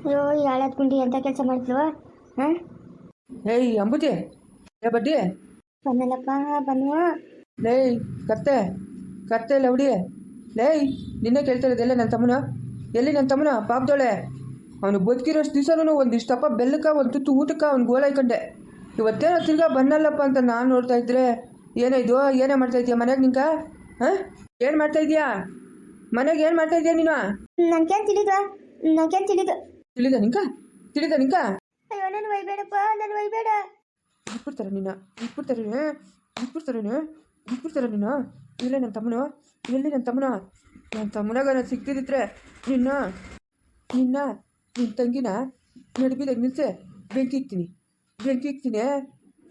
ಅಯ್ಯೋ ಈ ಹಾಳಾದ ಗುಂಡಿ ಎಂತ ಕೆಲಸ ಮಾಡಿದ್ಲು ಹಾಂ? ಏಯ್ ಅಂಬುಜಿ ಏ ಬಡ್ಡಿ? ಬಂದಲ್ಲಪ್ಪ ಬನ್ನು ಲೇಯ್ ಕತ್ತೆ ಕತ್ತೆ ಲವಡಿ. ಲೇಯ್ ನಿನ್ನೆ ಕೇಳ್ತಾ ಇರೋದು ಎಲ್ಲಿ ನನ್ನ ತಮ್ಮನ? ಎಲ್ಲಿ ನನ್ನ ತಮ್ಮನ? ಪಾಪದೊಳೆ. ಅವನು ಬದುಕಿರೋಷ್ಟು ದಿವಸನೂ ಒಂದಿಷ್ಟಪ್ಪ ಬೆಲ್ಲಕ್ಕ ಒಂದು ತುತ್ತು ಊಟಕ್ಕೆ ಅವ್ನು ಗೋಳಾಯ್ಕೊಂಡೆ ಇವತ್ತೇನೋ ತಿರ್ಗಾ ಬನ್ನಲ್ಲಪ್ಪ ಅಂತ ನಾನು ನೋಡ್ತಾ ಇದ್ರೆ ಏನೋ ಇದು ಏನೇ ಮಾಡ್ತಾ ಇದೀಯ ಮನೆಗೆ ನಿಂಕ? ಹಾಂ? ಏನು ಮಾಡ್ತಾ ಇದೀಯಾ? ಮನೆಗೆ ಏನು ಮಾಡ್ತಾ ಇದೀಯ ನೀನು? ನನ್ಗೇನು ತಿಳಿದ ನನ್ಗೇನು ತಿಳಿದು. ತಿಳಿದ ನಿಂಕ? ತಿಳಿದ ನಿಂಕ? ಅಯ್ಯೋ ನಾನು ಒಯ್ಬೇಡಪ್ಪ ನಾನು ಒಯ್ಬೇಡ ಇಟ್ಬಿಡ್ತಾರೆ ನಿನ್ನ ಇಟ್ಬಿಡ್ತಾರೆ ಇಟ್ಬಿಡ್ತಾರೆ ಇಟ್ಬಿಡ್ತಾರೆ ನೀನು ಇಲ್ಲ ನನ್ನ ತಮ್ಮನು ಎಲ್ಲಿ ನನ್ನ ತಮ್ಮನ. ನನ್ನ ತಮ್ಮನಾಗ ನಾನು ನಿನ್ನ ನಿನ್ನ ನಿನ್ನ ತಂಗಿನ ನಡುಬಿದಾಗ ನಿಲ್ಸೆ. ಬೆಂಕಿ ಇಕ್ತೀನಿ ಬೆಂಕಿ ಇಕ್ತೀನಿ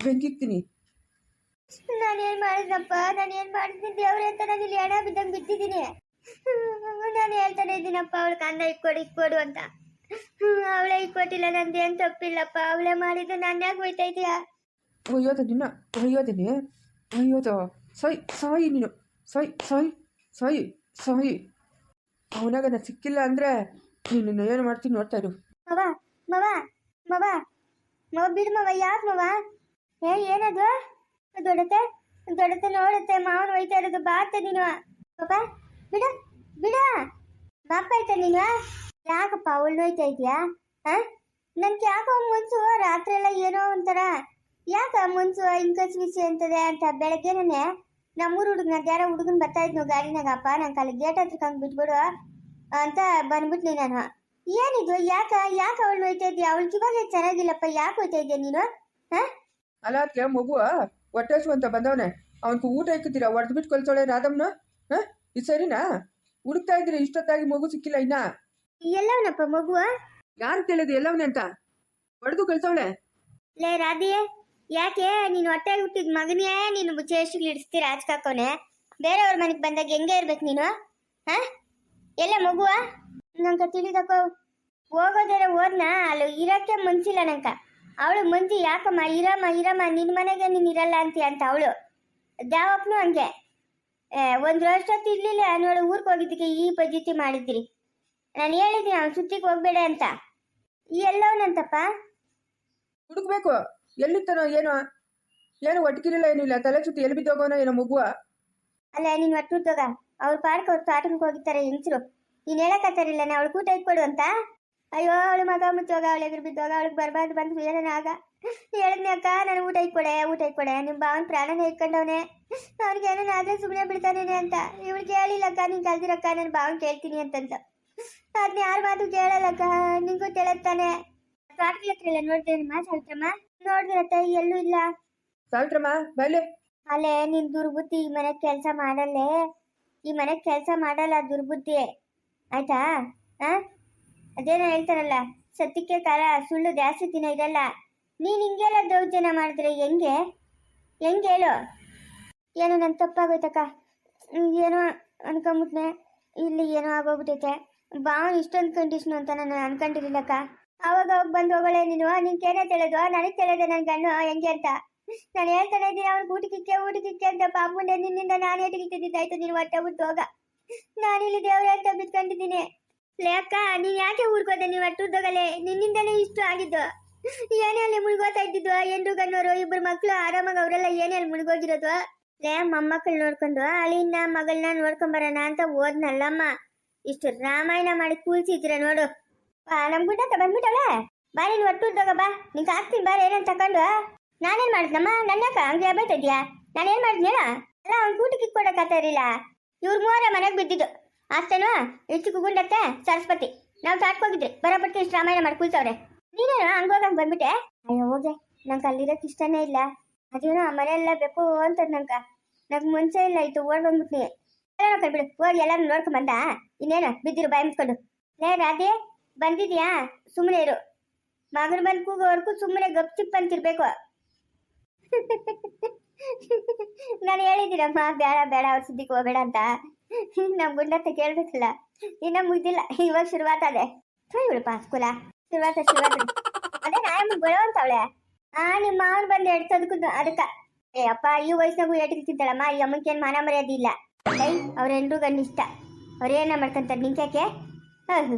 ಬೆಂಕಿ ಇಕ್ತೀನಿ. ನಾನೇನು ಮಾಡಿದ್ನಪ್ಪ ನಾನೇನು ಮಾಡಿದ್ದೀನಿ ದೇವ್ರೆ ಅಂತ ನಾನು ಇಲ್ಲಿ ಬಿದ್ದಂಗೆ ಬಿದ್ದಿದ್ದೀನಿ. ನಾನು ಹೇಳ್ತಾನೆ ಇದ್ದೀನಪ್ಪ ಅವಳು ಅನ್ನ ಇಕ್ಕೊಡು ಇಕ್ಕೊಡು ಅಂತ. ಅವಳೇ ಇಟ್ಕೊಟ್ಟಿಲ್ಲ ನಂದೇನು ತಪ್ಪಿಲ್ಲಪ್ಪ. ಅವಳೇ ಮಾಡಿದ್ದು ನಾನು ಯಾಕೆ ಹೋಯ್ತಾ ಇದೀಯಾ ಒಯ್ಯೋದು ನಿನ್ನ ಒಯ್ಯೋದಿನಿ ಒಯ್ಯೋದು ಸಾಯ್ ಸಾಯಿ ನೀನು. ಸಾಯ್ ಸಾಯ್ ಸಾಯಿ ಸಾಯಿ. ಅವನಾಗ ನಾನು ಸಿಕ್ಕಿಲ್ಲ ಅಂದ್ರೆ ನೀನು ಏನು ಮಾಡ್ತೀನಿ ನೋಡ್ತಾ ಇರು. ಮವ ಮವ ಮವ ಮವ ಬಿಡು ಮವ ಯಾರು ಮವ? ಏ ಏನದು? ದೊಡತೆ ದೊಡತೆ ನೋಡುತ್ತೆ ಮಾವನ ಒಯ್ತಾ ಇರೋದು ಬಾತೆ ನೀನು. ಪಾಪ ಬಿಡ ಬಿಡ. ಬಾಪ ಆಯ್ತಾ ನೀನು? ಯಾಕಪ್ಪ ಅವಳು ನೋಯ್ತಾ ಇದೆಯಾ? ಹಾ? ನನ್ಗೆ ಯಾಕೋ ಮುನ್ಸು ರಾತ್ರಿ ಎಲ್ಲ ಏನೋ ಒಂಥರ, ಯಾಕ ಮುನ್ಸು ಬಿಸಿ ಅಂತದೆ ಅಂತ ಬೆಳಗ್ಗೆನೇ ನಮ್ಮೂರು ಹುಡುಗನ, ಯಾರೋ ಹುಡುಗನ್ ಬರ್ತಾ ಇದ್ನು ಗಾಡಿನಾಗಪ್ಪ, ನಂಗೆ ಅಲ್ಲಿ ಗೇಟ್ ಹತ್ರಕ್ಕೆ ಹಂಗೆ ಬಿಟ್ಬಿಡು, ಅಂತ ಬಂದ್ಬಿಟ್ನಿ ನಾನು. ಏನಿದು? ಯಾಕ ಯಾಕ ಅವಳು ಹೋಯ್ತಾ ಇದ್ಯಾ? ಅವಳು ಇವಾಗ ಚೆನ್ನಾಗಿಲ್ಲಪ್ಪ, ಯಾಕೆ ಹೋಯ್ತಾ ಇದೆಯಾ ನೀನು? ಹಾ? ಅಲ್ಲ, ಅದಕ್ಕೆ ಮಗು ಹೊಟ್ಟೆಸು ಅಂತ ಬಂದವನೆ. ಅವನ್ಕು ಊಟ ಇಕ್ಕತ್ತೀರಾ ಹೊಡೆದು ಬಿಟ್ಟು ಕಳ್ಸೋಳೆ ರಾಧಮ್ನ? ಹಾಂ? ಇದು ಸರಿನಾ? ಹುಡುಕ್ತಾ ಇದ್ದೀರಿ? ಇಷ್ಟೊತ್ತಾಗಿ ಮಗು ಸಿಕ್ಕಿಲ್ಲ ಇನ್ನ? ಎಲ್ಲವನಪ್ಪ ಮಗುವ? ಯಾರು ಕೇಳಿದ್ರು ಎಲ್ಲವನೇ ಅಂತ? ಹೊಡೆದು ಕಳ್ಸವಳೆ. ಲೇ ರಾಧೆ ಯಾಕೆ? ನೀನು ಹೊಟ್ಟೆ ಹುಟ್ಟಿದ ಮಗನೇ ನೀನು ಚೇಷ್ಟಿಗೆ ಇಡಿಸ್ತೀರ ಆಚ್ಕಾಕೋನೆ ಬೇರೆಯವ್ರ ಮನೆಗೆ ಬಂದಾಗ ಹೆಂಗೆ ಇರ್ಬೇಕು ನೀನು? ಹಾ? ಎಲ್ಲ ಮಗುವ? ನಂಗೆ ತಿಳಿದಕ್ಕೋ ಹೋಗೋದಾರ ಹೋದ್ನ? ಅಲ್ಲಿ ಇರಕ್ಕೆ ಮನ್ಸಿಲ್ಲ ನಂಕ ಅವಳು ಮುಂಚೆ ಯಾಕಮ್ಮ ಇರಮ್ಮ ಇರಮ್ಮ ನಿನ್ನ ಮನೆಗೆ ನೀನ್ ಇರಲ್ಲ ಅಂತೀಯ ಅಂತ ಅವಳು. ದಾವಪ್ನು ಹಂಗೆ. ಒಂದು ತಿರ್ಲಿಲ್ಲ ಇರ್ಲಿಲ್ಲ ನೋಡು ಊರಿಗೆ ಹೋಗಿದ್ದಕ್ಕೆ ಈ ಪದ್ಧತಿ ಮಾಡಿದ್ರಿ. ನಾನು ಹೇಳಿದ್ದೀನಿ ಅವ್ನು ಸುತ್ತಿಗೆ ಹೋಗ್ಬೇಡ ಅಂತ. ಈ ಎಲ್ಲವನಂತಪ್ಪ ಹುಡುಕ್ಬೇಕು. ಎಲ್ಲಿತ್ತನೋ ಏನೋ. ಏನು ಒಟ್ಟಿಗಿರಲ್ಲ ಏನಿಲ್ಲ ತಲೆ ಸುತ್ತಿ ಎಲ್ಲಿ ಬಿದ್ದೋಗೋನೋ ಏನೋ ಮಗುವ. ಅಲ್ಲ ನೀನು ಒಟ್ಟು ತಗ. ಅವ್ರ ಪಾರ್ಕ್ ಅವ್ರು ತೋಟಕ್ಕೆ ಹೋಗಿರ್ತಾರೆ ಹೆಂಗಸರು? ನೀನು ಹೇಳಕತ್ತಾರಿಲ್ಲ ನಾ ಅವಳು ಕೂಟ ಇಟ್ಕೊಡು ಅಂತ? ಅಯ್ಯೋ ಅವಳು ಮಗ ಮುಚ್ಚೋಗ ಅವಳು ಎದುರು ಬಿದ್ದೋಗ ಅವಳಿಗೆ ಬರ್ಬಾರ್ದು ಬಂದು ಏನೇನ ಆಗ. ಹೇಳಿದ್ನಿ ಅಕ್ಕ ನಾನು ಊಟ ಇಟ್ಕೊಡೆ ಊಟ ಇಟ್ಕೊಡೆ ನಿಮ್ಮ ಭಾವನ ಪ್ರಾಣನ ಇಟ್ಕೊಂಡವನೆ. ಅವ್ನಿಗೆ ಏನೇನಾದ್ರೆ ಸುಮ್ಮನೆ ಬಿಡ್ತಾನೇನೆ ಅಂತ. ಇವಳಿಗೆ ಹೇಳಿಲ್ಲಕ್ಕ ನೀನು ಕಲ್ದಿರಕ್ಕ ನಾನು ಭಾವನ ಕೇಳ್ತೀನಿ ಅಂತಂತ ಅದನ್ನ ಯಾರ ಮಾತು ಕೇಳಲ್ಲಕ್ಕ ನಿಂಗೂ ತಿಳಿಸ್ತಾನೆ ತೋಟದ ಹತ್ರ ಇಲ್ಲ ನೋಡ್ತೇನಮ್ಮ ಸಾವಿತ್ರಮ್ಮ. ನೋಡಿದ್ರತ್ತ ಎಲ್ಲೂ ಇಲ್ಲ. ಸಾವಿತ್ರಮ್ಮ ಬೈಲೆ. ಅಲ್ಲೇ ನಿನ್ ದುರ್ಬುದ್ಧಿ ಈ ಮನೆ ಕೆಲಸ ಮಾಡಲ್ಲೇ. ಈ ಮನೆ ಕೆಲಸ ಮಾಡಲ್ಲ ದುರ್ಬುದ್ಧಿ. ಆಯ್ತಾ? ಆ? ಅದೇನೋ ಹೇಳ್ತಾರಲ್ಲ ಸತ್ಯಕ್ಕೆ ತರ ಸುಳ್ಳು ಜಾಸ್ತಿ ದಿನ ಇರಲ್ಲ. ನೀನ್ ಹಿಂಗೆಲ್ಲ ದೌರ್ಜನ್ಯ ಮಾಡಿದ್ರೆ ಹೆಂಗೆ? ಹೆಂಗೆ ಹೇಳು? ಏನೋ ನನ್ ತಪ್ಪಾಗೋಯ್ತಕ್ಕ. ಏನೋ ಅನ್ಕೊಂಬಿಟ್ನೆ. ಇಲ್ಲಿ ಏನೋ ಆಗೋಗ್ಬಿಟ್ಟೈತೆ ಬಾವನ್ ಇಷ್ಟೊಂದು ಕಂಡೀಷನ್ ಅಂತ ನಾನು ಅನ್ಕೊಂಡಿರ್ಲಿಲ್ಲಕ್ಕ. ಅವಾಗ ಅವಾಗ ಬಂದು ಹೋಗಳೆ, ನೀನು ನಿನ್ ಕೇನೆ ನನಗೆ ತಿಳಿದೆ ನನ್ ಗಣ್ಣು ಹೆಂಗೆ ಅಂತ. ನಾನು ಹೇಳ್ತಾನೆ ಇದ್ದೀನಿ, ಅವ್ನು ಊಟಕ್ಕಿಕ್ಕೆ ಊಟಕ್ಕಿಕ್ಕೆ ಅಂತ ಪಾಪುಂಡೆ ನಿನ್ನಿಂದ ನಾನು ಆಯ್ತು ನೀನು ಹೊಟ್ಟೆ ಬಿಟ್ಟು ಹೋಗ. ನಾನಿಲ್ಲಿ ದೇವ್ರ ಅಂತ ಬಿತ್ಕೊಂಡಿದ್ದೀನಿ ಲೇ ಅಕ್ಕ, ನೀನ್ ಯಾಕೆ ಊರ್ಕೋದೆ ನೀವು ಅಟ್ಟುದ್ದೋಗಲೆ ನಿನ್ನಿಂದಲೇ ಇಷ್ಟು ಆಗಿದ್ದು. ಏನೇ ಅಲ್ಲಿ ಮುಳುಗೋತಾ ಇದ್ದಿದ್ದು ಎಂದ್ರು ಗಣ್ಣವರು ಇಬ್ರು ಮಕ್ಳು, ಆರಾಮಾಗಿ ಅವರೆಲ್ಲ ಏನೇ ಅಲ್ಲಿ ಮುಳುಗೋಗಿರೋದು? ಲೇ ಮೊಮ್ಮಕ್ಕಳು ನೋಡ್ಕೊಂಡು, ಅಳಿನ ಮಗಳನ್ನ ನೋಡ್ಕೊಂಬರೋಣ ಅಂತ ಓದ್ನಲ್ಲಮ್ಮ ಇಷ್ಟು ರಾಮಾಯಣ ಮಾಡಿ ಕೂಲ್ಸಿದ್ರ ನೋಡು. ನಮ್ ಗುಡ್ಡ ಬಂದ್ಬಿಟ್ಟವಳೆ. ಬಾ ಒಟ್ಟು ಒಟ್ಟುದ್ದೋಗ ಬಾ. ನಿಂಗೆ ಹಾಕ್ತೀನಿ ಬಾರ ಏನಂತ ತಕೊಂಡು. ನಾನೇನ್ ಮಾಡಿದ್ನಮ್ಮ? ನನ್ನಕ್ಕ ಹಂಗೆ ಬೈತಾ ಇದೆಯಾ ನಾನೇನ್ ಮಾಡಿದ್ನೇನ ಅಲ್ಲ, ಅವ್ನ್ ಕೂಟಕ್ಕೆ ಕೊಡಕ್ಕಾಗ್ತಾ ಇರಲಿಲ್ಲ. ಇವ್ರ ಮೂವರ ಮನೆಗೆ ಬಿದ್ದಿದ್ದು. ಅಷ್ಟೇನೋ? ಇಷ್ಟು ಕುಗುಂಡತ್ತೆ, ಸರಸ್ವತಿ. ನಾವು ತಾಟ್ಕೋಗಿದ್ರಿ ಬರೋಬರ್ತಿ ಇಷ್ಟು ರಾಮಾಯಣ ಮಾಡಿ ಕೂಲ್ಸವ್ರೆ. ನೀನೇನು ಹಂಗೋಗಂಗ್ ಬಂದ್ಬಿಟ್ಟೆ? ಅಯ್ಯೋ, ಹೋಗೆ. ನಂಗೆ ಅಲ್ಲಿರೋಕ್ ಇಷ್ಟನೇ ಇಲ್ಲ. ಅದೇನೋ ಆ ಮನೆಯೆಲ್ಲ ಬೇಕು ಅಂತದ್ ನಂಗ. ನಂಗೆ ಮುಂಚೆ ಇಲ್ಲ, ಇತ್ತು. ಓಡ್ ಬಂದ್ಬಿಟ್ನಿ. ಎಲ್ಲ ನೋಡ್ಕೊಂಡು ಬಿಡು? ಹೋಗಿ ಎಲ್ಲಾರು ನೋಡ್ಕೊಂಡ್ ಬಂದ? ಇನ್ನೇನು? ಬಿದ್ದಿರು ಬಾಯಿ ಮುಚ್ಕೊಂಡು ಲೇ, ರಾಧೆ, ಬಂದಿದ್ಯಾ? ಸುಮ್ಮನೆ ಇರು. ಮಗನ ಬಂದು ಕೂಗೋವರೆಗೂ ಸುಮ್ಮನೆ ಗಪ್ಚಿಪ್ ಅಂತಿರ್ಬೇಕು. ನಾನು ಹೇಳಿದ್ದೀನಮ್ಮ, ಬೇಡ ಬೇಡ, ಅವ್ರ ಸುದ್ದಿಗೆ ಹೋಗಬೇಡ ಅಂತ. ನಮ್ ಗುಂಡತ್ತ ಕೇಳ್ಬೇಕಲ್ಲ. ಇನ್ನ ಮುಗ್ದಿಲ್ಲ. ಇವಾಗ ಶುರುವಾತದೆ ಬಿಡಪ್ಪ ಸ್ಕೂಲ ಶುರುವಾತ ಶುರುವಾತ. ಅದೇ ನಾಯಮ್ಮ ಬರೋವಂತವಳೆ. ಆ, ನಿಮ್ಮ ಮಾವನ್ ಬಂದು ಎಡ್ಸೋದಕ್ಕೂ ಅದಕ್ಕ. ಏ, ಅಪ್ಪ, ಈ ವಯಸ್ಸಿನಾಗೂ ಏಟಿರ್ತಿದ್ದಾಳಮ್ಮ ಈ ಅಮ್ಮಕ್ಕೇನು ಮಾನ ಮರ್ಯಾದೆ ಇಲ್ಲ. ಐ ಅವ್ರೆಲ್ರೂ ಗಂಡ ಇಷ್ಟ. ಅವ್ರೇನ ಮಾಡ್ಕೊಂತಾರೆ ನಿಂಕ್ಯಾಕೆ ಅವ್ನು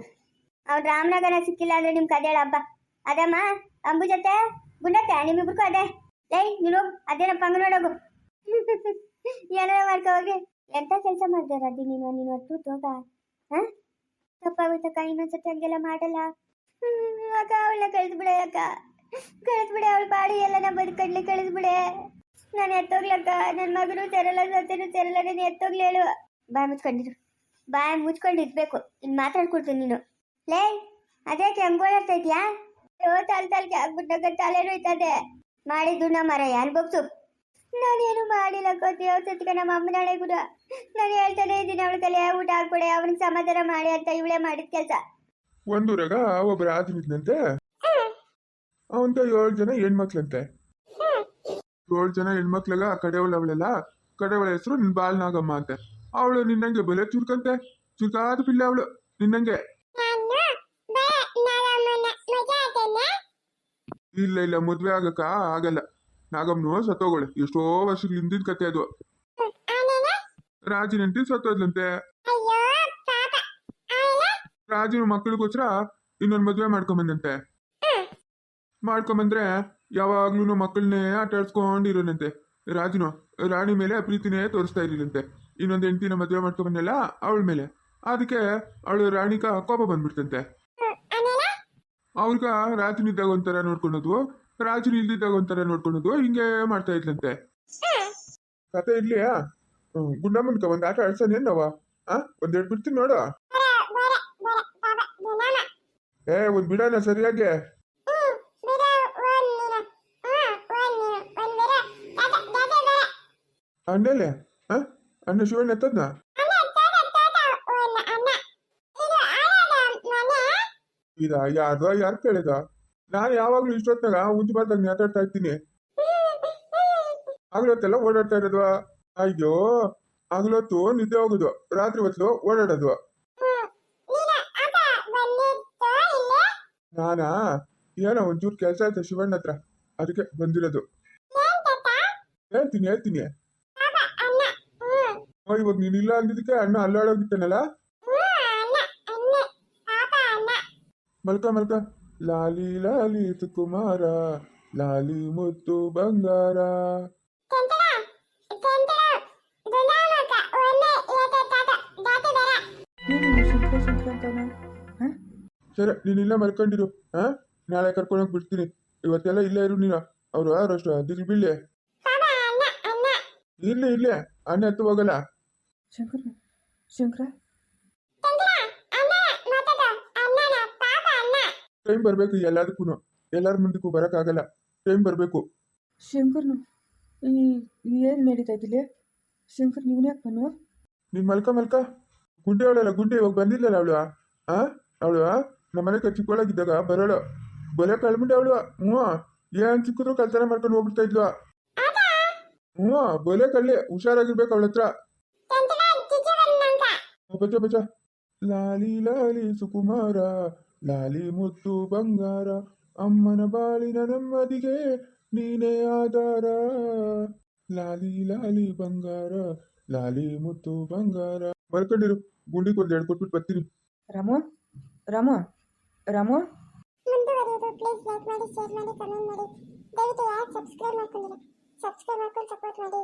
ರಾಮನಗರ ಸಿಕ್ಕಿಲ್ಲ ಅಂದ್ರೆ ನಿಮ್ಗೆ ಕದೇಳ ಹಬ್ಬ ಅದಮ್ಮ, ಅಂಬು ಜೊತೆ? ಗುಂಡತ್ತೆ? ನಿಮ್ಮಿಬ್ರಿಗೂ ಅದೇ. ಲೈ ನೀನು ಅದೇನಪ್ಪ, ಹಂಗ ನೋಡೋಗು. ಏನಾರ ಮಾಡ್ಕೊ ಹೋಗಿ. ಎಂತ ಕೆಲಸ ಮಾಡ್ದೆ ಅದಿ ನೀನು? ನೀನು ಹೊತ್ತು ತೋಗ. ಹಾ? ತಪ್ಪಾಗುತ್ತಕ್ಕ ಇನ್ನೊಂದ್ಸತಿ ಹಂಗೆಲ್ಲ ಮಾಡಲ್ಲ. ಅಕ್ಕ ಅವಳ ಕಳಿಸ್ಬಿಡೆ ಅಕ್ಕ. ಕಳಿಸ್ಬಿಡೆ ಅವಳ ಬಾಡಿ ಎಲ್ಲ ನಾ ಬದುಕಡ್ಲಿ ಕಳಿಸ್ಬಿಡೆ ನಾನು ಎತ್ತೋಗ್ಲಕ್ಕ ನನ್ನ ಮಗನು ತೆರಲ್ಲ ಸತ್ಯನು ತೆರಲ್ಲ ನೀನು ಎತ್ತೋಗ್ಲಿ ಹೇಳು. ಬಾಯ್ ಮುಚ್ಕೊಂಡಿರು. ಬಾಯ್ ಮುಚ್ಕೊಂಡಿರ್ಬೇಕು. ಇನ್ನು ಮಾತಾಡ್ಕೊಡ್ತೀನಿ ನೀನು. ಲೇ ಅದೇ ಕೆಂಗೋಳ ಇದೆಯಾ? ಅಯ್ಯೋ, ತಲೆ ತಲೆಗೆ ಆಗ್ಬಿಟ್ಟಾಗ ತಲೆನೂ ಇತ್ತದೆ ಮಾಡಿದ್ದು ನಮ್ಮ ಮರ ಅನ್ಭವ್ಸು. ನಾನೇನು ಮಾಡಿಲ್ಲ ಕೋತಿ ಸತ್ಕ ನಮ್ಮ ಅಮ್ಮನ ಹಳೆ ಗುಡ ನಾನು ಹೇಳ್ತಾನೆ ಇದ್ದೀನಿ, ಅವಳ ತಲೆ ಊಟ ಹಾಕೊಡೆ ಅವನಿಗೆ ಸಮಾಧಾನ ಮಾಡಿ ಅಂತ ಇವಳೇ ಮಾಡಿದ ಕೆಲಸ. ಒಂದೂರಾಗ ಒಬ್ಬ ಆದ್ರಿದ್ನಂತೆ ಅವಂತ ಏಳು ಜನ ಹೆಣ್ಮಕ್ಳಂತೆ. ಏಳು ಜನ ಹೆಣ್ಮಕ್ಳಾಗ ಕಡೆವಳ ಅವಳೆಲ್ಲ, ಕಡೆಯವಳ ಹೆಸರು ನಿನ್ ಬಾಲ್ ನಾಗಮ್ಮ ಅಂತೆ. ಅವಳು ನಿನ್ನಂಗೆ ಬಲೆ ಚುರ್ಕಂತೆ. ಚುರ್ಕಾದ ಪಿಲ್ಲೆ ಅವಳು, ನಿನ್ನಂಗೆ. ಇಲ್ಲ ಇಲ್ಲ, ಮದ್ವೆ ಆಗಕ್ಕ ಆಗಲ್ಲ. ನಾಗಮ್ಮನು ಸತ್ತೋಗಳು. ಎಷ್ಟೋ ವರ್ಷಗಳ ಹಿಂದಿನ ಕತೆ ಅದು. ರಾಜಿನ ಹೆಂಡತಿ ಸತ್ತೋದ್ಲಂತೆ. ರಾಜನ ಮಕ್ಕಳಿಗೋಸ್ಕರ ಇನ್ನೊಂದು ಮದ್ವೆ ಮಾಡ್ಕೊಂಬಂದಂತೆ. ಮಾಡ್ಕೊಂಬಂದ್ರೆ ಯಾವಾಗ್ಲೂ ಮಕ್ಕಳನ್ನೇ ಆಟ ಆಡ್ಸ್ಕೊಂಡಿರೋನಂತೆ. ರಾಜನು ರಾಣಿ ಮೇಲೆ ಪ್ರೀತಿನೇ ತೋರಿಸ್ತಾ ಇರ್ಲಿಲ್ಲಂತೆ. ಇನ್ನೊಂದು ಹೆಂಡತಿನ ಮದುವೆ ಮಾಡ್ಕೊಂಬಂದಲ್ಲ ಅವಳ ಮೇಲೆ. ಅದಕ್ಕೆ ಅವಳು ರಾಣಿಕ ಕೋಪ ಬಂದ್ಬಿಡ್ತಂತೆ. ಅವ್ರಿಗ ರಾಜನಿದ್ದಾಗ ಒಂಥರ ನೋಡ್ಕೊಳೋದು ರಾಜನ ಇಲ್ದಿದ್ದಾಗ ಒಂಥರ ನೋಡ್ಕೊಳೋದು ಹಿಂಗೆ ಮಾಡ್ತಾ ಇದ್ಲಂತೆ. ಕತೆ ಇರ್ಲಿಯಾ? ಗುಂಡಮ್ಮನ್ಕ ಒಂದ್ ಆಟ ಆಡ್ಸಾನೆ ಏನವ ಆ ಒಂದೆರಡು ಬಿಡ್ತೀನಿ ನೋಡು. ಏ ಒಂದ್ ಬಿಡೋಣ ಸರಿಯಾಗಿ. ಅಣ್ಣಲೆ ಆ ಅಣ್ಣ ಶಿವಣ್ಣ ಎತ್ತದ್ನ ಇದ ಯಾರ್ದೋ ಯಾರು ಕೇಳಿದ ನಾನು ಯಾವಾಗಲೂ ಇಷ್ಟೊತ್ತಾಗ ಉಂಚು ಬಾರ್ದಾಗ ಮಾತಾಡ್ತಾ ಇರ್ತೀನಿ ಆಗ್ಲೊತ್ತೆಲ್ಲ ಓಡಾಡ್ತಾ ಇರೋದು ಅಯ್ಯೋ ಆಗ್ಲೊತ್ತು ನಿದ್ದೆ ಹೋಗೋದು ರಾತ್ರಿ ಹೊತ್ತು ಓಡಾಡೋದು ನಾನಾ ಏನೋ ಒಂಚೂರು ಕೆಲಸ ಆಯ್ತಾ ಶಿವಣ್ಣ ಹತ್ರ ಅದಕ್ಕೆ ಬಂದಿರೋದು ಹೇಳ್ತೀನಿ ಹೇಳ್ತೀನಿ ಓ, ನೀನ್ ನೀನಿಲ್ಲ ಅಂದಿದ್ದಕ್ಕೆ ಅಣ್ಣ ಅಲ್ಲಾಡೋಗಿತ್ತಾನಲ್ಲ ಮಲ್ಕ ಮಲ್ಕ. ಲಾಲಿ ಲಾಲಿ ಸುಕುಮಾರ ಲಾಲಿ ಮುತ್ತು ಬಂಗಾರ. ಸರಿ ನೀನಿಲ್ಲ ಮಲ್ಕೊಂಡಿರು ಹಾ ನಾಳೆ ಕರ್ಕೊಂಡೋಗಿ ಬಿಡ್ತೀನಿ. ಇವತ್ತೆಲ್ಲ ಇಲ್ಲೇ ಇರು ನೀನು. ಅವ್ರು ಅಷ್ಟು ದಿಲ್ ಬೀಳ್ಳಿ ಇರ್ಲಿ ಇರ್ಲಿ. ಅಣ್ಣ ಎತ್ತು ಹೋಗಲ್ಲ? ಶಂಕರ ಶಂಕರ? ಟೈಮ್ ಬರಬೇಕು ಎಲ್ಲದಕ್ಕೂ ಎಲ್ಲರ ಮುಂದಕ್ಕೂ ಬರೋಕ್ಕಾಗಲ್ಲ. ಟೈಮ್ ಬರಬೇಕು. ಶಂಕರ್ನು ಈ ಏನು ನಡೀತಾ ಇದ್ದಿಲ್ಲ? ಶಂಕರ್ ನೀವು ಯಾಕೆ ಬನ್ನು ನೀನ್ ಮಲ್ಕ ಮಲ್ಕ. ಗುಂಡೆ ಅವಳಲ್ಲ ಗುಂಡೆ ಇವಾಗ ಬಂದಿಲ್ಲಲ್ಲ ಅವಳು? ಆ? ಅವಳು ನಮ್ಮ ಮನೆ ಚಿಕ್ಕವಳಾಗಿದ್ದಾಗ ಬರೋಳು. ಬಲೆ ಕಳ್ಬಿಟ್ಟೆ ಅವಳು. ಹ್ಞೂ. ಏನು ಚಿಕ್ಕದ್ರು ಕಲ್ತನ ಮಾಡ್ಕೊಂಡು ಹೋಗ್ಬಿಡ್ತಾ ಇದ್ಲು. ಹ್ಞೂ ಬಲೆ ಕಳ್ಳಿ ಹುಷಾರಾಗಿರ್ಬೇಕು ಅವಳ ಹತ್ರ. ಬಚ್ಚ ಬಚ್ಚ ಲಾಲಿ ಲಾಲಿ ಸುಕುಮಾರ ಲಾಲಿ ಮುತ್ತು ಬಂಗಾರ ಅಮ್ಮನ ಬಾಳಿನ ನೆಮ್ಮದಿಗೆ ನೀನೇ ಆಧಾರ. ಲಾಲಿ ಲಾಲಿ ಬಂಗಾರ ಲಾಲಿ ಮುತ್ತು ಬಂಗಾರ. ಬರ್ಕೊಂಡಿರು ಗುಂಡಿ ಕೊಡ್ದು ಎರಡು ಕೊಟ್ಬಿಟ್ಟು ಬರ್ತೀನಿ. ರಾಮು ರಾಮು ರಾಮು. ಮುಂದುವರಿಯೋದು ಪ್ಲೀಸ್ ಲೈಕ್ ಮಾಡಿ ಶೇರ್ ಮಾಡಿ ಕಮೆಂಟ್ ಮಾಡಿ. ದಯವಿಟ್ಟು ಯಾರು ಸಬ್ಸ್ಕ್ರೈಬ್ ಮಾಡ್ಕೊಂಡಿಲ್ಲ? ಸಬ್ಸ್ಕ್ರೈಬ್ ಮಾಡ್ಕೊಂಡು ಸಪೋರ್ಟ್ ಮಾಡಿ.